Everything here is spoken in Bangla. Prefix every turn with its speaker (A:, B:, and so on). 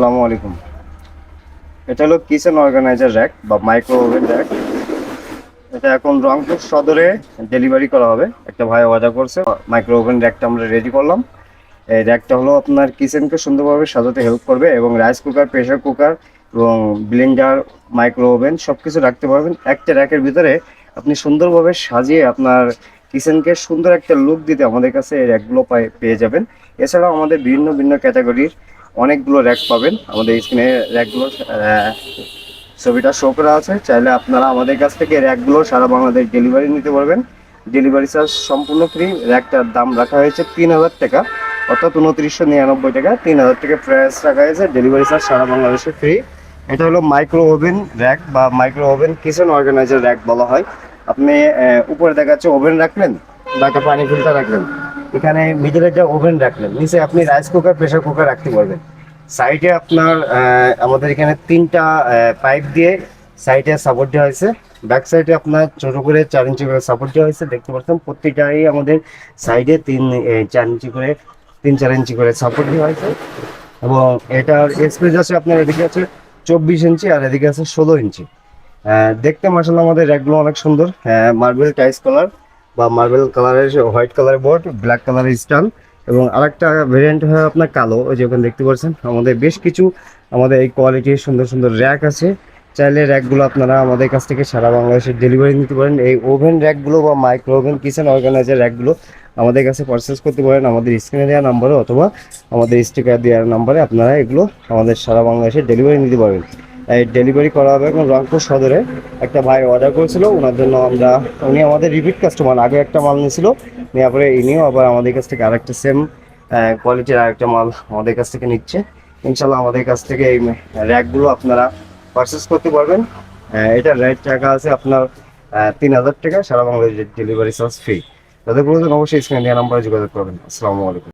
A: আসসালামু আলাইকুম। এটা হলো কিচেন অর্গানাইজার র্যাক বা মাইক্রো ওভেন র্যাক। এটা এখন রংপুর সদরে ডেলিভারি করা হবে। একটা ভাই অর্ডার করছে মাইক্রো ওভেন র্যাকটা আমরা রেডি করলাম। এই র্যাকটা হলো আপনার কিচেনকে সুন্দরভাবে সাজাতে হেল্প করবে এবং রাইস কুকার, প্রেসার কুকার এবং ব্লেন্ডার মাইক্রো ওভেন সব কিছু রাখতে পারবেন। একটা র্যাকের ভিতরে আপনি সুন্দরভাবে সাজিয়ে আপনার কিচেনকে সুন্দর একটা লুক দিতে আমাদের কাছে এই র্যাকগুলো পেয়ে যাবেন। এছাড়াও আমাদের ভিন্ন ভিন্ন ক্যাটাগরির অনেকগুলো র্যাক পাবেন। আমাদের স্ক্রিনে র্যাকগুলো ছবিটা শো করা আছে। চাইলে আপনারা আমাদের কাছ থেকে র্যাকগুলো সারা বাংলাদেশ ডেলিভারি নিতে পারবেন। ডেলিভারি চার্জ সম্পূর্ণ ফ্রি র্যাকটার দাম রাখা হয়েছে তিন হাজার টাকা। অর্থাৎ উনত্রিশশো নিরানব্বই টাকা। তিন হাজার টাকা প্রাইস রাখা হয়েছে। ডেলিভারি চার্জ সারা বাংলাদেশে ফ্রি এটা হলো মাইক্রো ওভেন র্যাক বা micro oven kitchen organiser rack বলা হয়। আপনি উপরে দেখা যাচ্ছে ওভেন রাখলেন বা একটা পানি ফিল্টার রাখলেন। এখানে মিডলে একটা ওভেন রাখলেন, নিচে আপনি রাইস কুকার প্রেসার কুকার রাখতে পারবেন। সাইডে আপনার আমাদের এখানে তিনটা পাইপ দিয়ে সাইডে সাপোর্ট দেওয়া হয়েছে। ব্যাক সাইডে আপনার ছোট করে চার ইঞ্চি করে সাপোর্ট দেওয়া হয়েছে। দেখতে পাচ্ছেন প্রত্যেকটাই আমাদের সাইডে তিন চার ইঞ্চি করে, তিন, চার ইঞ্চি করে সাপোর্ট দেওয়া হয়েছে। এবং এটার স্পেস আছে আপনার এদিকে আছে চব্বিশ ইঞ্চি আর এদিকে আছে ষোলো ইঞ্চি। দেখতে মাসাল্লাহ আমাদের র্যাকগুলো অনেক সুন্দর। মার্বেল টাইস কালার বা মার্বেল কালারের হোয়াইট কালারের বোর্ড ব্ল্যাক কালারের স্টান এবং আরেকটা ভেরিয়েন্ট হয় আপনার কালো, ওই যে ওখানে দেখতে পাচ্ছেন। আমাদের বেশ কিছু আমাদের এই কোয়ালিটির সুন্দর সুন্দর র্যাক আছে। চাইলে র্যাকগুলো আপনারা আমাদের কাছ থেকে সারা বাংলাদেশে ডেলিভারি নিতে পারেন। এই ওভেন র্যাকগুলো বা মাইক্রো ওভেন কিচেন অর্গানাইজার র্যাকগুলো আমাদের কাছে পারচেস করতে পারেন। আমাদের স্ক্রিনে দেওয়া নাম্বারে অথবা আমাদের স্টিকার দেওয়ার নাম্বারে আপনারা এগুলো আমাদের সারা বাংলাদেশে ডেলিভারি নিতে পারবেন। ডেলিভারি করা হবে এবং রংপুর সদরে। একটা ভাই অর্ডার করেছিল, ওনার জন্য আমরা উনি আমাদের রিপিট কাস্টমার আগে একটা মাল নিয়েছিল, নেওয়ার পরে ইনিও আবার আমাদের কাছ থেকে আরেকটা সেম কোয়ালিটির আরেকটা মাল আমাদের কাছ থেকে নিচ্ছে। ইনশাল্লাহ আমাদের কাছ থেকে এই র্যাকগুলো আপনারা পারচেস করতে পারবেন। এটার রেট টাকা আছে আপনার তিন হাজার টাকা, সারা বাংলাদেশ ডেলিভারি চার্জ ফ্রি তাদের প্রয়োজন অবশ্যই স্ক্রিনে নাম্বারে যোগাযোগ করবেন। আসসালামু আলাইকুম।